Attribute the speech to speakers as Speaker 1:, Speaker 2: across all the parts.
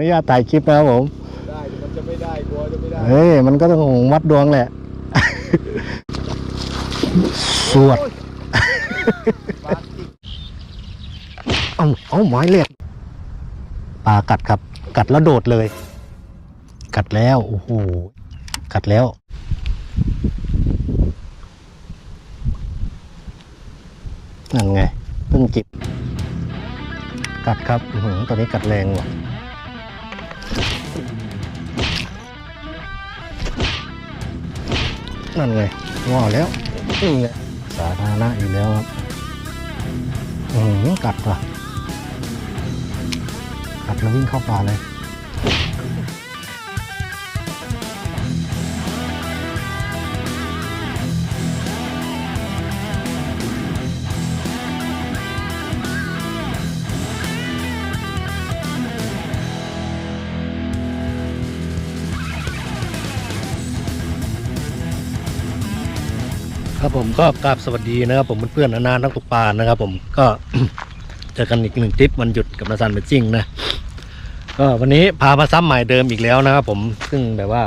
Speaker 1: นุญาตถ่ายคลิปนะครับผม
Speaker 2: ได้เดี๋ยวมันจะไม่ได้กลัวจะไม่ได้
Speaker 1: เฮ้ย มันก็ต้องวัดดวงแหละ สวด
Speaker 2: ปลาติก
Speaker 1: เอาเอาไม้เล็กปลากัดครับ กัดแล้วโดดเลย กัดแล้วโอ้โหกัดแล้ว นั่นไงเพิ่งจิบ กัดครับอื้อหือตัวนี้กัดแรงว่ะ นั่นไงว่าแล้วนี่ไงสาธารณะอีกแล้วครับอืมกัดว่ะกัดแล้ววิ่งเข้าป่าเลย ครับผมก็กราบสวัสดีนะครับผมเพื่อนๆนานๆนักตกปลานะครับ ผมก็เจอกันอีกหนึ่งทริปวันหยุดกับนาซันเบจซิ่งนะก็วันนี้พามาซ้ำหมายเดิมอีกแล้วนะครับผมซึ่งแบบว่า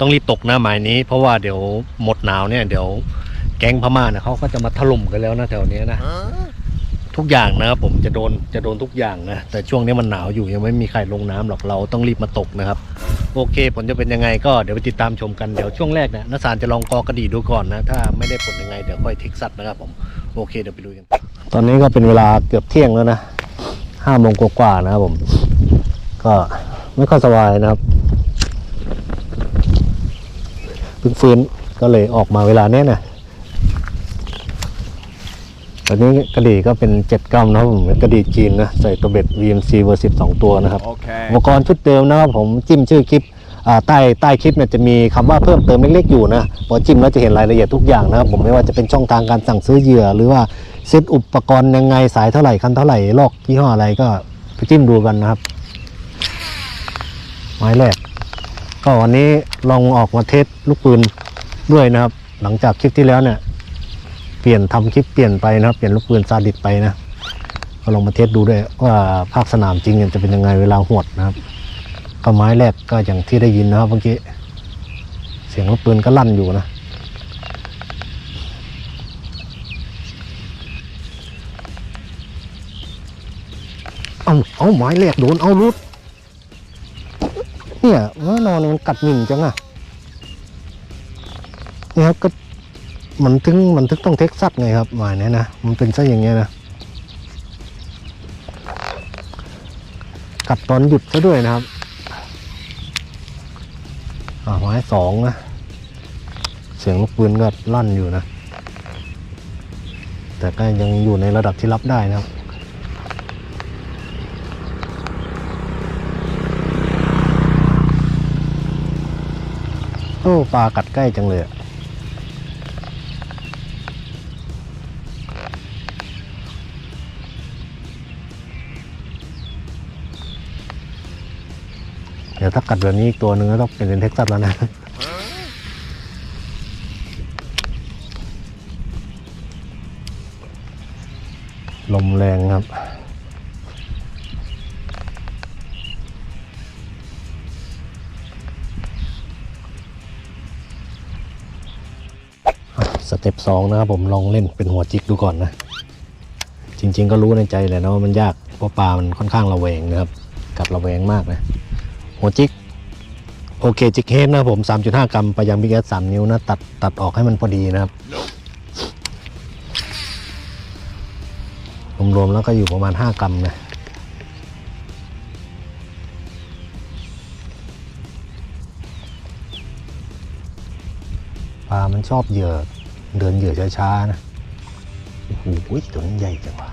Speaker 1: ต้องรีบตกนะหมายนี้ เพราะว่าเดี๋ยวหมดหนาวเนี่ย เดี๋ยวแก๊งพม่าเนี่ยเขาก็จะมาถล่มกันแล้วนะแถวนี้นะ ทุกอย่างนะครับผมจะโดนจะโดนทุกอย่างนะ แต่ช่วงนี้มันหนาวอยู่ยังไม่มีใครลงน้ำหรอกเราต้องรีบมาตกนะครับ โอเค ผลจะเป็นยังไงก็เดี๋ยวไปติดตามชมกันเดี๋ยวช่วงแรกเนะนักสารจะลองกอกระดีดูก่อนนะ ถ้าไม่ได้ผลยังไงเดี๋ยวค่อยเทคสัตว์นะครับผมโอเคเดี๋ยวไปดูกัน ตอนนี้ก็เป็นเวลาเกือบเที่ยงแล้วนะห้าโมงกว่าๆนะครับผม ก็ไม่ค่อยสบายนะครับเพิ่งฟื้นก็เลยออกมาเวลาเนี้ยนะ ตอนนี้กระดีก็เป็นเจ็ดกรัมนะครับผมเป็นกระดีจีนนะใส่ตัวเบ็ด VMC เวอร์สิบสองตัวนะครับ
Speaker 2: โอเค
Speaker 1: อุปกรณ์ชุดเดิมนะครับผมจิ้มชื่อคลิปอ่าใต้ใต้คลิปเนี่ยจะมีคำว่าเพิ่มเติมเล็กๆอยู่นะพอจิ้มแล้วจะเห็นรายละเอียดทุกอย่างนะครับผมไม่ว่าจะเป็นช่องทางการสั่งซื้อเหยื่อ หรือว่าเซตอุปกรณ์ยังไงสายเท่าไหร่คันเท่าไหร่ลอกยี่ห้ออะไรก็ไปจิ้มดูกันนะครับ ไม้แรกก็วันนี้ลองออกมาเทสลูกปืนด้วยนะครับ หลังจากคลิปที่แล้วเนี่ยเปลี่ยนทำคลิปเปลี่ยนไปนะครับเปลี่ยนลูกปืนซาดิสไปนะก็ลองมาเทสดูด้วยว่าภาคสนามจริงจะเป็นยังไงเวลาหวดนะครับก็ไม้แรกก็อย่างที่ได้ยินนะครับเมื่อกี้เสียงลูกปืนก็ลั่นอยู่นะเอาเอาไม้แรกโดนเอารุดเนี่ยเมื่อนอนมันกัดหมิ่นจังอะเนี่ยครับก็ มันถึงมันถึงต้องเท็กซัสไงครับหมายเนี้ยนะมันเป็นซะอย่างเงี้ยนะกัดตอนหยุดซะด้วยนะครับอ่าไม้สองนะ เสียงลูกปืนก็ลั่นอยู่นะ แต่ก็ยังอยู่ในระดับที่รับได้นะครับโอ้ปลากัดใกล้จังเลยอะ ดี๋ยวถ้ากัดแบบนี้อีกตัวหนึ่งก็ต้องเป็นเท็กซัสแล้วนะลมแรงครับ สเต็ปสองนะครับผมลองเล่นเป็นหัวจิกดูก่อนนะ จริง ๆ ก็รู้ในใจแหละนะว่ามันยากเพราะปลามันค่อนข้างระแวงนะครับ กัดระแวงมากนะ หัวจิกโอเคจิกเฮดนะครับผม 3.5 กรัมไปยังบิ๊กเอส3นิ้วนะ ตัดตัดออกให้มันพอดีนะครับ รวมๆแล้วก็อยู่ประมาณ 5 กรัมนะปลามันชอบเหยื่อเดินเหยื่อช้าๆนะ โอ้โหตัวนี้ใหญ่จังวะ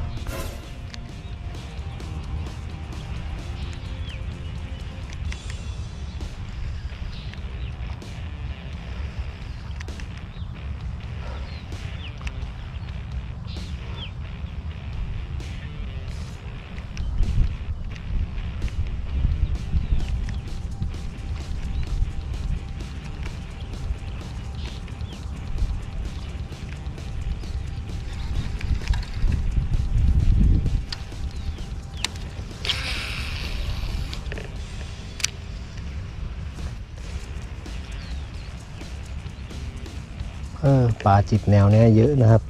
Speaker 1: เออปลาจิบแนวเนี้ยเยอะนะครับ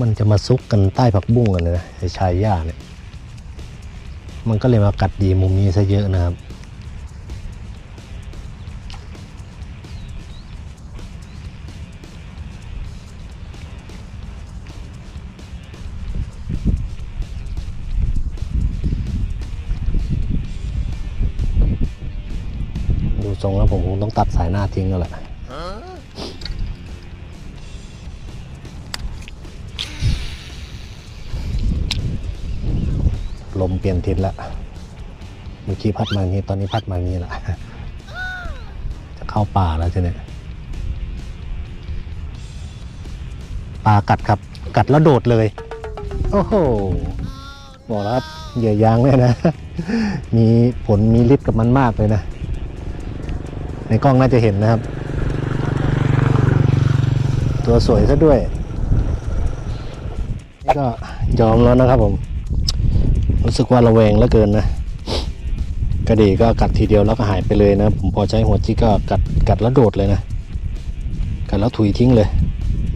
Speaker 1: มันจะมาซุกกันใต้ผักบุ้งกันเลยนะไอ้ชายหญ้าเนี่ย มันก็เลยมากัดดีมุมนี้ซะเยอะนะครับ ดูทรงแล้วผม ต้องตัดสายหน้าทิ้งแล้วแหละลมเปลี่ยนทิศแล้วเมื่อกี้พัดมางนี้ ตอนนี้พัดมางนี้แหละจะเข้าป่าแล้วใช่ไหมปลากัดครับ กัดแล้วโดดเลย โอ้โหบอกแล้วเหยื่อยางเนี่ยนะ มีผลมีฤทธิ์กับมันมากเลยนะ ในกล้องน่าจะเห็นนะครับ ตัวสวยซะด้วย นี่ก็ยอมแล้วนะครับผม รู้สึกว่าระแวงเหลือเกินนะกระดีก็กัดทีเดียวแล้วก็หายไปเลยนะ ผมพอใช้หัวจิกก็กัดกัดแล้วโดดเลยนะ กัดแล้วถุยทิ้งเลย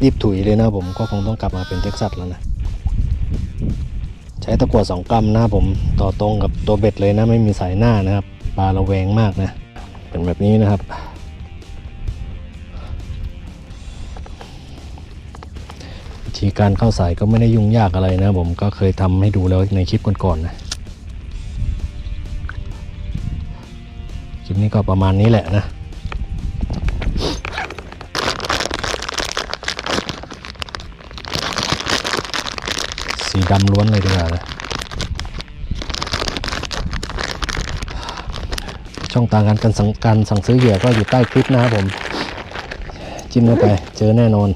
Speaker 1: รีบถุยเลยนะผมก็คงต้องกลับมาเป็นเท็กซัสแล้วนะใช้ตะกั่วสองกรัมนะผมต่อตรงกับตัวเบ็ดเลยนะไม่มีสายหน้านะครับปลาระแวงมากนะ เป็นแบบนี้นะครับ วิธีการเข้าสายก็ไม่ได้ยุ่งยากอะไรนะผมก็เคยทำให้ดูแล้วในคลิปก่อนๆนะคลิปนี้ก็ประมาณนี้แหละนะสีดำล้วนเลยดีกว่านะ ช่องทางการการสั่งการสั่งซื้อเหยื่อก็อยู่ใต้คลิปนะครับผม จิ้มเข้าไปเจอแน่นอน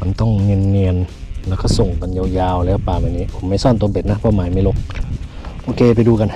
Speaker 1: มันต้องเนียนๆ แล้วก็ส่งกันยาวๆ แล้วปลาแบบนี้ ผมไม่ซ่อนตัวเบ็ดนะเพราะหมายไม่ลกโอเคไปดูกัน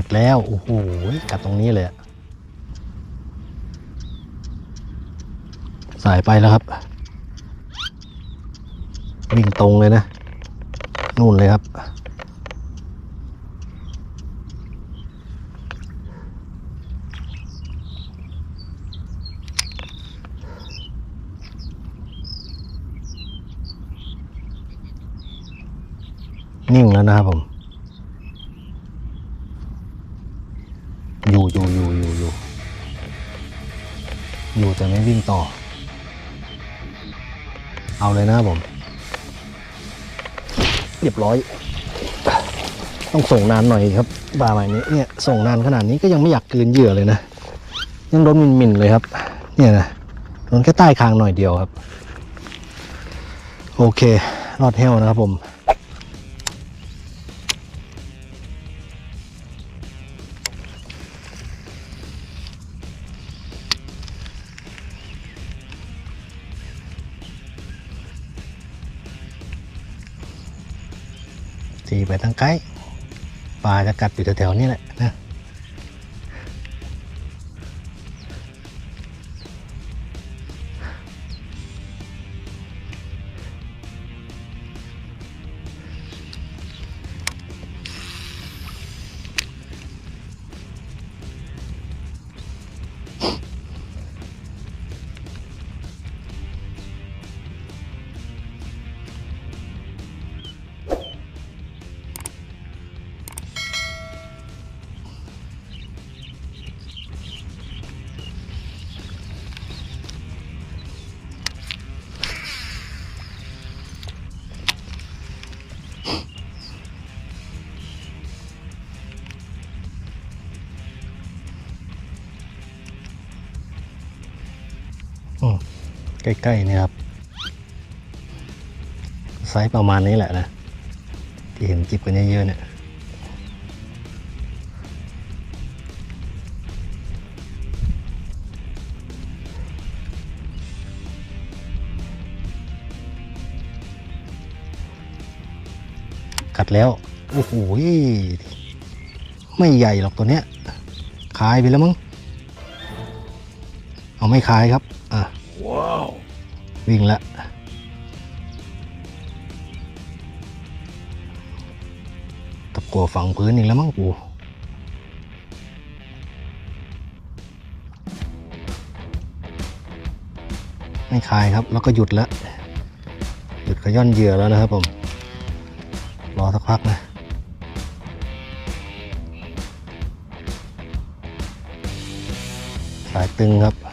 Speaker 1: กัดแล้ว โอ้โห กัดตรงนี้เลยอะสายไปแล้วครับ วิ่งตรงเลยนะ นู่นเลยครับ นิ่งแล้วนะครับผม อยู่แต่ไม่วิ่งต่อ เอาเลยนะผม เรียบร้อย ต้องส่งนานหน่อยครับปลาใหม่นี้เนี่ยส่งนานขนาดนี้ก็ยังไม่อยากกลืนเหยื่อเลยนะยังโดนมินๆเลยครับ เนี่ยนะโดนแค่ใต้คางหน่อยเดียวครับ โอเครอดแห้วนะครับผม ทางไกลปลาจะกัดอยู่แถวๆนี้แหละนะ ใกล้ๆเนี่ยครับ ไซส์ประมาณนี้แหละนะ ที่เห็นจิบกันเยอะๆเนี่ยกัดแล้ว โอ้โหไม่ใหญ่หรอกตัวเนี้ย คายไปแล้วมั้ง เอาไม่คายครับ อะ
Speaker 2: ว้าว
Speaker 1: วิ่งละตะกัวฝังพื้นอีกแล้วมั้งกูไม่คายครับ แล้วก็หยุดแล้วหยุดขย้อนเหยื่อแล้วนะครับผม รอสักพักนะสายตึงครับ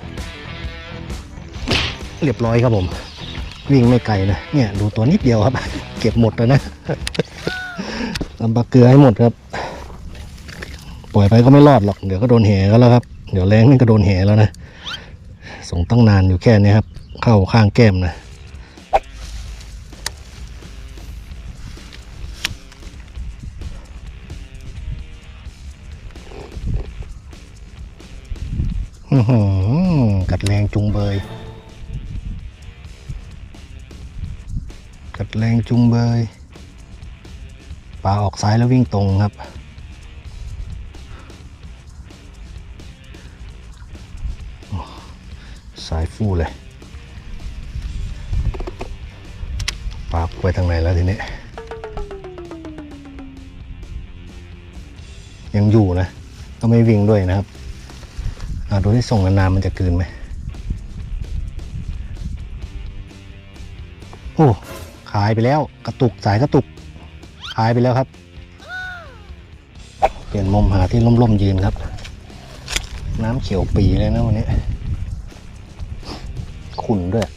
Speaker 1: เรียบร้อยครับผม วิ่งไม่ไกลนะเนี่ยดูตัวนิดเดียวครับ เก็บหมดแล้วนะตำปลาเกลือให้หมดครับ ปล่อยไปก็ไม่รอดหรอกเดี๋ยวก็โดนแห่ก็แล้วครับ เดี๋ยวแรงนี่ก็โดนแห่แล้วนะส่งตั้งนานอยู่แค่นี้ครับ เข้าข้างแก้มนะอือหือกัดแรงจุงเบย กัดแรงจุงเบยปลาออกซ้ายแล้ววิ่งตรงครับ สายฟูเลย ปลาไปทางไหนแล้วทีนี้ ยังอยู่นะ ก็ไม่วิ่งด้วยนะครับอ่าดูที่ส่งนานๆมันจะกืนไหมโอ้ ขายไปแล้วกระตุกสายกระตุกขายไปแล้วครับ เปลี่ยนมุมหาที่ร่มๆยืนครับ น้ำเขียวปีเลยนะวันนี้ขุ่นด้วย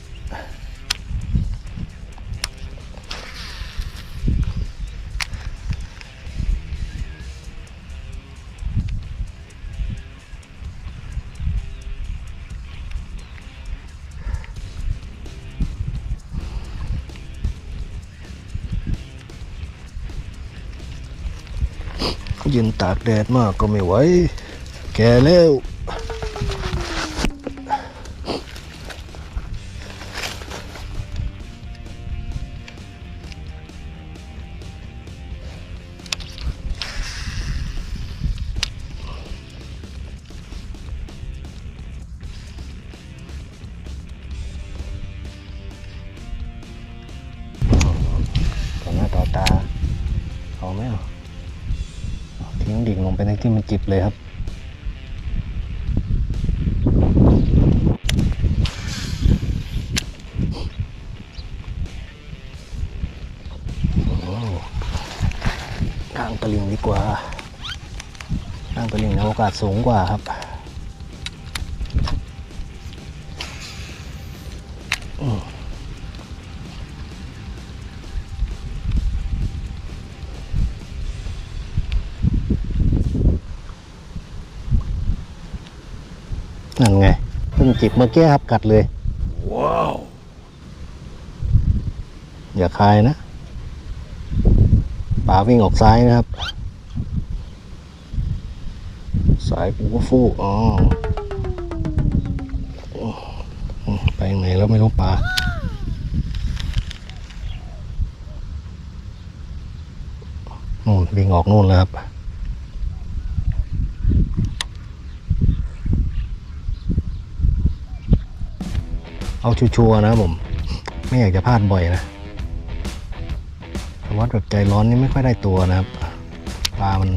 Speaker 1: ยืนตากแดดมากก็ไม่ไหว แก่แล้ว ต่อหน้าต่อตาเอาไหมอะ ดิ่งลงไปในที่มันจิบเลยครับโอ้ข้างตะลิงดีกว่าข้างตะลิงในโอกาสสูงกว่าครับ นั่นไงเพิ่งจิบเมื่อกี้ครับกัดเลย
Speaker 2: ว้าว
Speaker 1: อย่าคายนะป่าวิ่งออกซ้ายนะครับ สายกูก็ฟูอ๋ออืมไปไหนแล้วไม่รู้ป่านู่นวิ่งออกนู่นแล้วครับ เอาชัวร์ๆนะผม ไม่อยากจะพลาดบ่อยนะแต่ว่าแบบใจร้อนนี่ไม่ค่อยได้ตัวนะครับปลามัน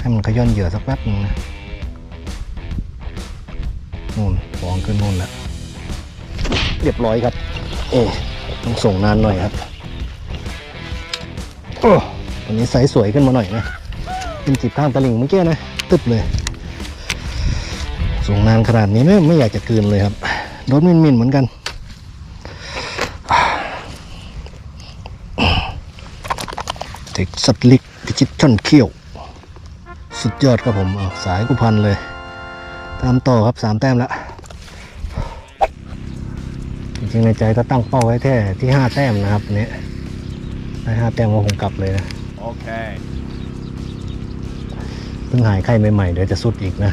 Speaker 1: ให้มันขย้อนเหยื่อสักแป๊บนึงนะนู่นฟองขึ้นนู่นแล้วเรียบร้อยครับ เอ๊ะต้องส่งนานหน่อยครับโอ้วันนี้ไซส์สวยขึ้นมาหน่อยนะเป็นจิบข้างตะลิงเมื่อกี้นะ ตึบเลย ส่งนานขนาดนี้ไม่ไม่อยากจะกลืนเลยครับ รสมินมินๆเหมือนกัน เด็กสัตว์ลิกดิจิทัลเขี้ยว สุดยอดครับผมเอาสายกุพันเลย ตามต่อครับสามแต้มแล้วจจริงในใจก็ตั้งเป้าไว้แค่ที่ห้าแต้มนะครับวันนี้ได้ห้าแต้มก็คงกลับเลยนะ
Speaker 2: Okay.
Speaker 1: เพิ่งหายไข้ใหม่ๆ เดี๋ยวจะสุดอีกนะ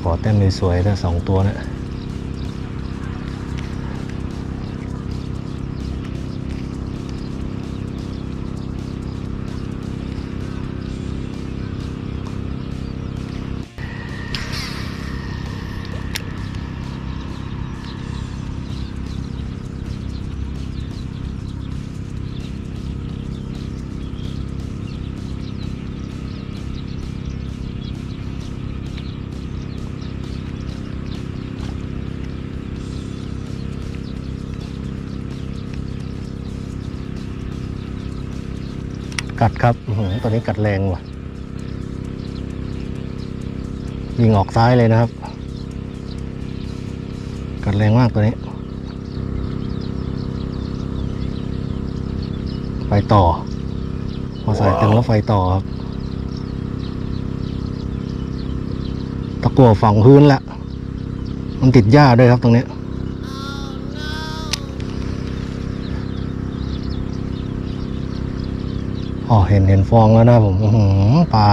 Speaker 1: ขอแต้มสวยๆนะสองตัวนะ กัดครับอื้อหือตอนนี้กัดแรงว่ะ ยิงออกซ้ายเลยนะครับ กัดแรงมากตัวนี้ ไฟต่อ พอสายตึงแล้วไฟต่อครับ ตะกั่วฝังพื้นละ มันติดหญ้าด้วยครับตรงนี้ อ๋อเห็นเห็นฟองแล้วนะผมอื้อหือปลา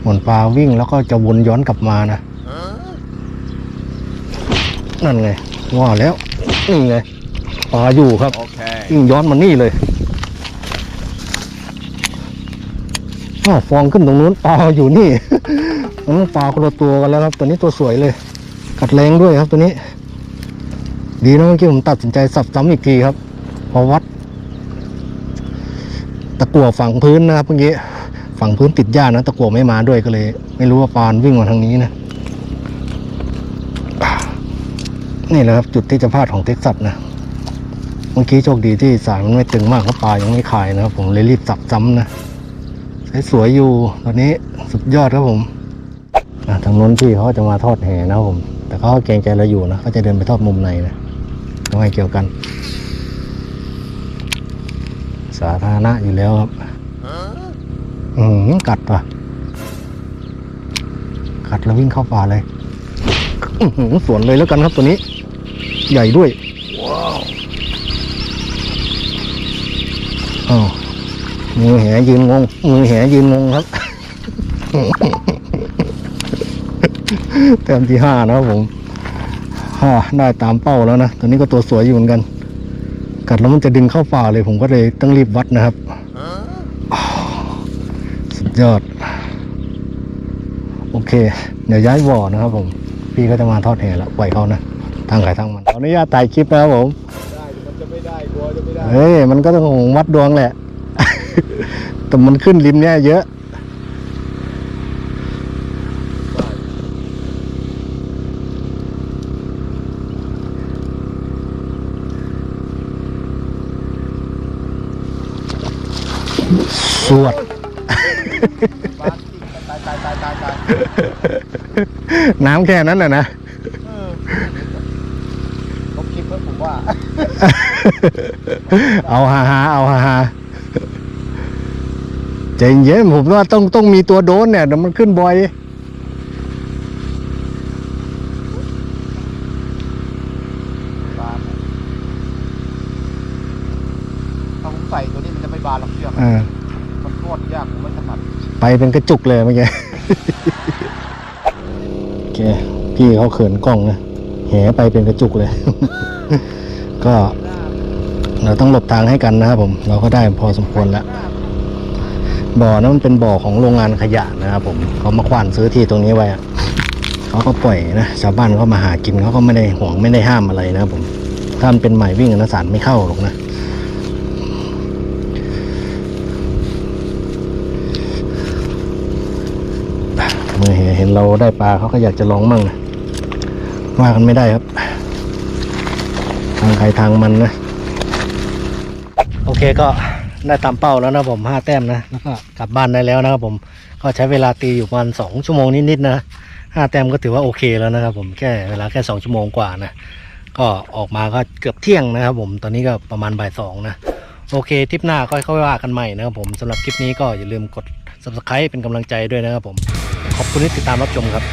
Speaker 1: เหมือนปลาวิ่งแล้วก็จะวนย้อนกลับมานะนั่นไงว่าแล้วนี่ไงปลาอยู่ครับ
Speaker 2: Okay.
Speaker 1: วิ่งย้อนมานี่เลยอ้าวฟองขึ้นตรงนู้นปลาอยู่นี่อันนั้นปลาคนละตัวกันแล้วครับ ตัวนี้ตัวสวยเลย กัดแรงด้วยครับตัวนี้ ดีนะเมื่อกี้ผมตัดสินใจสับซ้ำอีกทีครับ พอวัด ตะกั่วฝังพื้นนะครับเมื่อกี้ฝังพื้นติดหญ้านะตะกั่วไม่มาด้วยก็เลย ไม่รู้ว่าปานวิ่งมาทางนี้นะนี่แหละครับจุดที่จะพลาดของเท็กซัสนะเมื่อกี้โชคดีที่สายมันไม่ตึงมากเพราะปลายังไม่คายนะครับ ผมเลยรีบสับซ้ำนะสวยอยู่ตอนนี้สุดยอดครับผมทางน้นพี่เขาจะมาทอดแห่นะครับผม แต่เขาเกรงใจเราอยู่นะเขาจะเดินไปทอดมุมในนะก็ไม่เกี่ยวกัน สาธารณะอยู่แล้วครับ อืมกัดปะกัดแล้ววิ่งเข้าป่าเลยอื้อหือสวนเลยแล้วกันครับตัวนี้ ใหญ่ด้วยอ้าวมือแหยืนงง มือแหยืนงงครับแต้มที่ห้านะครับผมห้าได้ตามเป้าแล้วนะ ตัวนี้ก็ตัวสวยอยู่เหมือนกัน กัดแล้วมันจะดึงเข้าป่าเลย ผมก็เลยต้องรีบวัดนะครับอ้าวสุดยอด โอเค เดี๋ยวย้ายบ่อนะครับผม พี่ก็จะมาทอดแห่แล้วปล่อยเขานะ ทางใครทางมันขออนุญาตถ่ายคลิปนะครับผม
Speaker 2: ได้แต่มันจะไม่ได้กลัวจะไม่ได้
Speaker 1: เฮ้ย มันก็ต้องวัดดวงแหละ แต่มันขึ้นริมเนี่ยเยอะ สวด
Speaker 2: ตายตายตายตายตาย
Speaker 1: น้ำแค่นั้นแหละนะ
Speaker 2: เออลบคลิปเพื่อผมว่า
Speaker 1: เอาฮาฮาเอาฮาฮาใจเย็นผมว่าต้องต้องมีตัวโดนเนี่ยเดี๋ยวมันขึ้นบ่อย
Speaker 2: บานถ้าผมใส่ตัวนี้มันจะไม่บานหรอกเชือก
Speaker 1: อ่า
Speaker 2: มันโคตรยากมไม่ถนัด
Speaker 1: ไปเป็นกระจุกเลยเมื่อกี้โอเคพี่เขาเขินกล้องนะแหไปเป็นกระจุกเลย ก็เราต้องหลบทางให้กันนะครับผม เราก็ได้พอสมควรแล้วบ่อนั้นมันเป็นบ่อของโรงงานขยะนะครับผมเขามาขวานซื้อที่ตรงนี้ไว้เขาก็ปล่อยนะชาวบ้านเขามาหากินเขาก็ไม่ได้ห่วงไม่ได้ห้ามอะไรนะครับผมถ้ามันเป็นใหมายวิ่งนะสารไม่เข้าหรอกนะ เมื่อ เราได้ปลาเขาก็อยากจะลองมั่งนะว่ากันไม่ได้ครับ ทางใครทางมันนะ โอเคก็ได้ตามเป้าแล้วนะผมห้าแต้มนะแล้วก็กลับบ้านได้แล้วนะครับผมก็ใช้เวลาตีอยู่ประมาณสองชั่วโมงนิดๆนะห้าแต้มก็ถือว่าโอเคแล้วนะครับผมแค่เวลาแค่สองชั่วโมงกว่านะก็ออกมาก็เกือบเที่ยงนะครับผมตอนนี้ก็ประมาณบ่ายสองนะโอเคทริปหน้าก็ค่อยว่ากันใหม่นะครับผมสำหรับคลิปนี้ก็อย่าลืมกด subscribe เป็นกำลังใจด้วยนะครับผม ขอบคุณที่ติดตามรับชมครับ